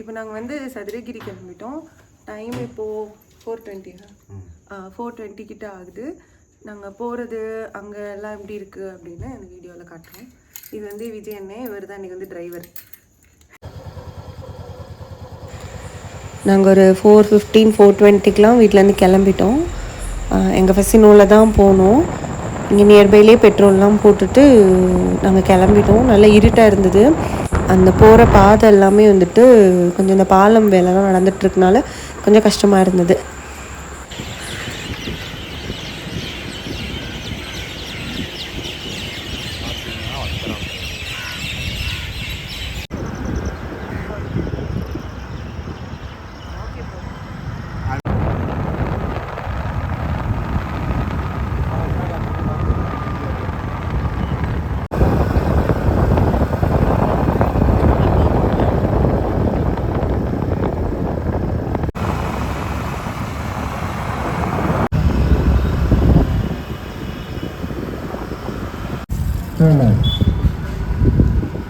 இப்போ நாங்கள் வந்து சதுரகிரி கிளம்பிட்டோம். டைம் இப்போது ஃபோர் டுவெண்ட்டியா ஃபோர் டுவெண்ட்டி கிட்ட ஆகுது. நாங்கள் போகிறது அங்கே எல்லாம் எப்படி இருக்குது அப்படின்னு அந்த வீடியோவில் காட்டுறோம். இது வந்து விஜய் அண்ணே இவர் தான் இன்றைக்கி வந்து டிரைவர் நாங்கள் ஒரு ஃபோர் ஃபிஃப்டீன் ஃபோர் டுவெண்ட்டிக்கெலாம் வீட்டிலேருந்து கிளம்பிட்டோம். எங்கள் ஃபெசினோவில் தான் போனோம். இங்கே நியர்பைலே பெட்ரோல்லாம் போட்டுட்டு நாங்கள் கிளம்பிட்டோம். நல்லா இருட்டாக இருந்தது. அந்த போகிற பாதை எல்லாமே வந்துட்டு கொஞ்சம் இந்த பாலம் வேலைலாம் நடந்துட்டு இருக்கனால கொஞ்சம் கஷ்டமாக இருந்தது.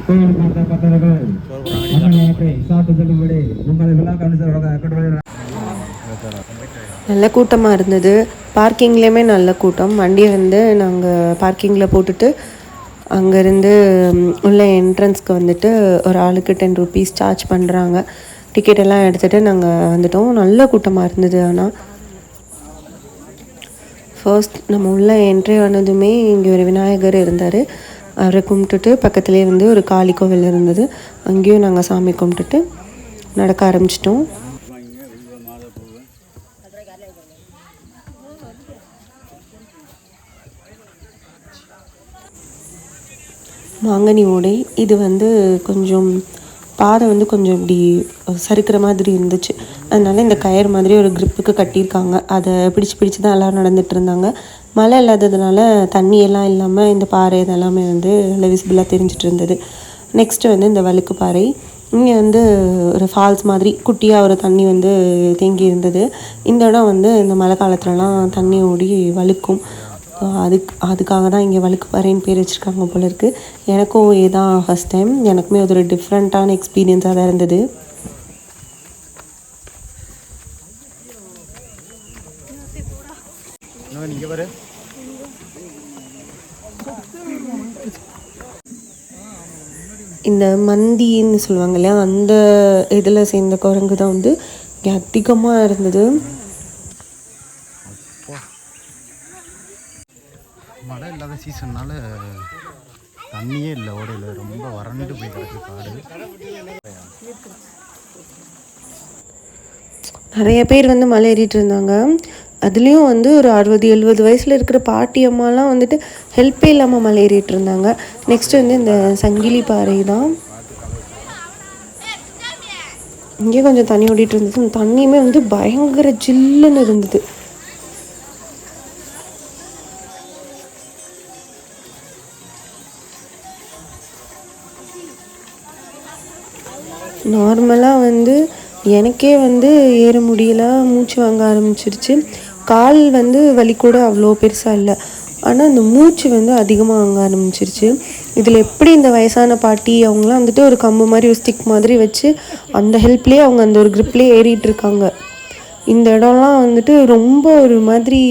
கோயில் பார்த்த பக்தர்கள் சாப்பிட்டு செல்லும்படி உங்களை விழா கட்டுரை நல்ல கூட்டமாக இருந்தது. பார்க்கிங்லேயுமே நல்ல கூட்டம். வண்டியை வந்து நாங்கள் பார்க்கிங்கில் போட்டுட்டு அங்கேருந்து உள்ள என்ட்ரன்ஸ்க்கு வந்துட்டு ஒரு ஆளுக்கு டென் ருபீஸ் சார்ஜ் பண்ணுறாங்க டிக்கெட் எல்லாம் எடுத்துகிட்டு நாங்கள் வந்துட்டோம். நல்ல கூட்டமாக இருந்தது ஆனால் ஃபர்ஸ்ட் நம்ம உள்ள என்ட்ரி ஆனதுமே இங்கே ஒரு விநாயகர் இருந்தார். அவரை கும்பிட்டுட்டு பக்கத்துலேயே வந்து ஒரு காளி கோவில் இருந்தது. அங்கேயும் நாங்கள் சாமி கும்பிட்டுட்டு நடக்க ஆரம்பிச்சிட்டோம். மாங்கனி ஓடை. இது வந்து கொஞ்சம் பாதை வந்து கொஞ்சம் இப்படி சறுக்கிற மாதிரி இருந்துச்சு. அதனால இந்த கயர் மாதிரி ஒரு க்ரிப்புக்கு கட்டியிருக்காங்க. அதை பிடிச்சு பிடிச்சு தான் எல்லோரும் நடந்துட்டு இருந்தாங்க. மழை இல்லாததுனால தண்ணி எல்லாம் இல்லாமல் இந்த பாறை இதெல்லாமே வந்து நல்லா விசிபிளாக தெரிஞ்சிட்டு இருந்தது. நெக்ஸ்ட்டு வந்து இந்த வழுக்கு பாறை. இங்கே வந்து ஒரு ஃபால்ஸ் மாதிரி குட்டியாக ஒரு தண்ணி வந்து தேங்கி இருந்தது. இந்த இடம் வந்து இந்த மழை காலத்துலலாம் தண்ணி ஓடி வழுக்கும். அதுக்கு அதுக்காக தான் இங்கே வழுக்கு பாறைன்னு பேர் வச்சுருக்காங்க போல இருக்குது எனக்கும் இதுதான் ஃபஸ்ட் டைம் எனக்குமே அது ஒரு டிஃப்ரெண்ட்டான எக்ஸ்பீரியன்ஸாக தான் இருந்தது. இந்த மந்தின்னு சொல்லுவாங்க இல்லையா அந்த இதில் சேர்ந்த குரங்கு தான் வந்து இங்கே அதிகமாக இருந்தது மழை இல்லாத சீசன்னால தண்ணியே இல்லை ஓடையில். ரொம்ப வறண்டு போய் கிடக்கு காடு. நிறைய பேர் வந்து மலை ஏறிட்டு இருந்தாங்க. அதுலேயும் வந்து ஒரு அறுபது எழுபது வயசில் இருக்கிற பாட்டி அம்மாலாம் வந்துட்டு ஹெல்ப்பே இல்லாமல் மலை ஏறிட்டு இருந்தாங்க. நெக்ஸ்ட் வந்து இந்த சங்கிலி பாறை தான். இங்கே கொஞ்சம் தண்ணி ஓடிட்டு இருந்தது. தண்ணியுமே வந்து பயங்கர ஜில்லுன்னு இருந்தது. நார்மலாக வந்து எனக்கே வந்து ஏற முடியல. மூச்சு வாங்க ஆரம்பிச்சிருச்சு. கால் வந்து வலி கூட அவ்வளோ பெருசாக இல்லை. ஆனால் அந்த மூச்சு வந்து அதிகமாக வாங்க ஆரம்பிச்சிருச்சு. இதில் எப்படி இந்த வயசான பாட்டி அவங்களாம் வந்துட்டு ஒரு கம்பு மாதிரி ஒரு ஸ்டிக் மாதிரி வச்சு அந்த ஹெல்ப்லேயே அவங்க அந்த ஒரு க்ரிப்லேயே ஏறிட்டு இருக்காங்க. இந்த இடம்லாம் வந்துட்டு ரொம்ப ஒரு மாதிரி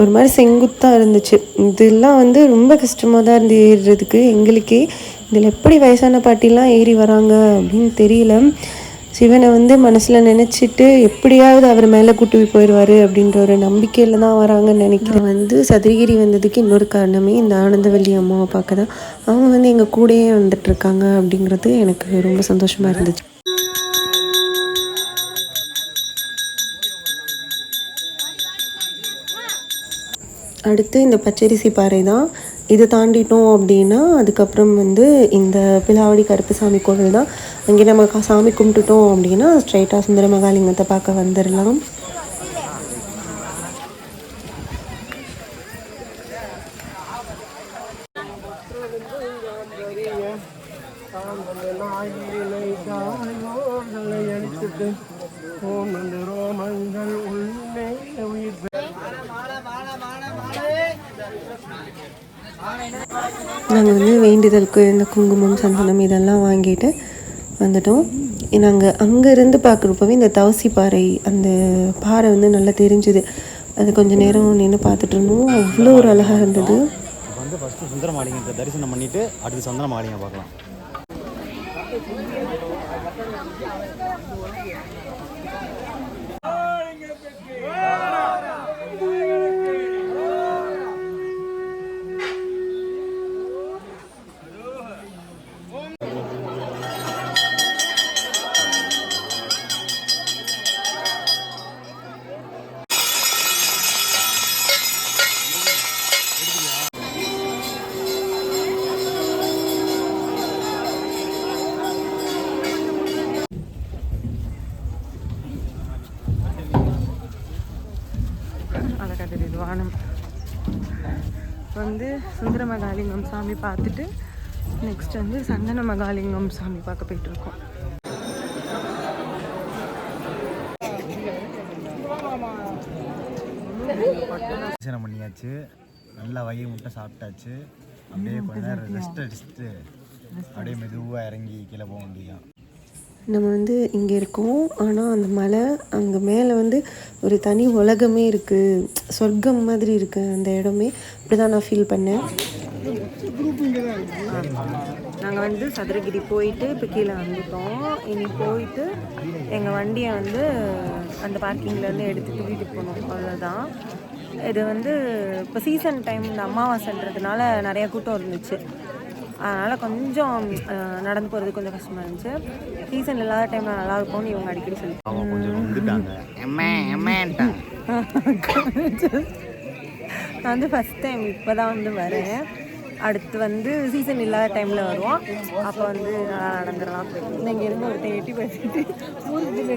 ஒரு மாதிரி செங்குத்தாக இருந்துச்சு. இதெல்லாம் வந்து ரொம்ப கஷ்டமாக தான் இருந்து ஏறுறதுக்கு எங்களுக்கே. இதில் எப்படி வயசான பாட்டிலாம் ஏறி வராங்க அப்படின்னு தெரியல. சிவனை வந்து மனசில் நினச்சிட்டு எப்படியாவது அவர் மேலே கூட்டி போயிடுவார் அப்படின்ற ஒரு நம்பிக்கையில் தான் வராங்கன்னு நினைக்கிறேன். வந்து சதுரகிரி வந்ததுக்கு இன்னொரு காரணமே இந்த ஆனந்தவல்லி அம்மாவை பார்க்க தான் அவங்க வந்து எங்கள் கூடயே வந்துட்டுருக்காங்க அப்படிங்கிறது எனக்கு ரொம்ப சந்தோஷமாக இருந்துச்சு. அடுத்து இந்த பச்சரிசி பாறை தான் இதை தாண்டிட்டோம் அப்படின்னா அதுக்கப்புறம் வந்து இந்த பிலாவடி கருப்புசாமி கோவில் தான். அங்கே நம்ம சாமி கும்பிட்டுட்டோம் அப்படின்னா ஸ்ட்ரைட்டாக சுந்தர மகாலிங்கத்தை பார்க்க வந்துடலாம் நாங்கள் வந்து வேண்டுதலுக்கு இந்த குங்குமம் சந்தனம் இதெல்லாம் வாங்கிட்டு வந்துட்டோம். நாங்கள் அங்கேருந்து பார்க்குறப்பவே இந்த தவசி பாறை அந்த பாறை வந்து நல்லா தெரிஞ்சுது. அது கொஞ்சம் நேரம் நின்று பார்த்துட்டு இருந்தோம். அவ்வளோ ஒரு அழகாக இருந்தது. வந்து ஃபஸ்ட்டு சுந்தர மாளிகை தரிசனம் பண்ணிவிட்டு அடுத்து சந்தன மாளிகை பார்க்கலாம். வானம். வந்து சுந்தர மகாலிங்கம் சாமி பார்த்துட்டு நெக்ஸ்ட் வந்து சந்தன மகாலிங்கம் சாமி பார்க்க போயிட்டு இருக்கோம் தரிசனம் பண்ணியாச்சு. நல்லா வகை முட்டை சாப்பிட்டாச்சு. அப்படியே கொஞ்ச நேரம் ரெஸ்ட் அடிச்சுட்டு அப்படியே மெதுவாக இறங்கி கீழே போக வேண்டியதான் நம்ம வந்து இங்கே இருக்கோம். ஆனால் அந்த மலை அங்கே மேலே வந்து ஒரு தனி உலகமே இருக்குது சொர்க்கம் மாதிரி இருக்குது அந்த இடமே. அப்படி தான் நான் ஃபீல் பண்ணேன். நாங்கள் வந்து சதுரகிரி போயிட்டு இப்போ கீழே வந்துட்டோம். இனி போயிட்டு எங்கள் வண்டியை வந்து அந்த பார்க்கிங்லேருந்து எடுத்துகிட்டு வீட்டுக்கு போகணும். அவ்வளோதான் இது வந்து இப்போ சீசன் டைம் இந்த அமாவாசைன்றதுனால நிறையா கூட்டம் இருந்துச்சு. அதனால் கொஞ்சம் நடந்து போகிறது கொஞ்சம் கஷ்டமாக இருந்துச்சு. சீசன் இல்லாத டைமில் நல்லா இருக்கும்னு இவங்க அடிக்கடி சொல்லி அவங்க கொஞ்சம் வந்துட்டாங்க நான் வந்து ஃபஸ்ட் டைம் இப்போ தான் வந்து வரேன். அடுத்து வந்து சீசன் இல்லாத டைமில் வருவோம். அப்போ வந்து நல்லா நடந்துடலாம். இங்கே இருந்து ஒருத்தன் எட்டி பேசிட்டு ஊருக்கு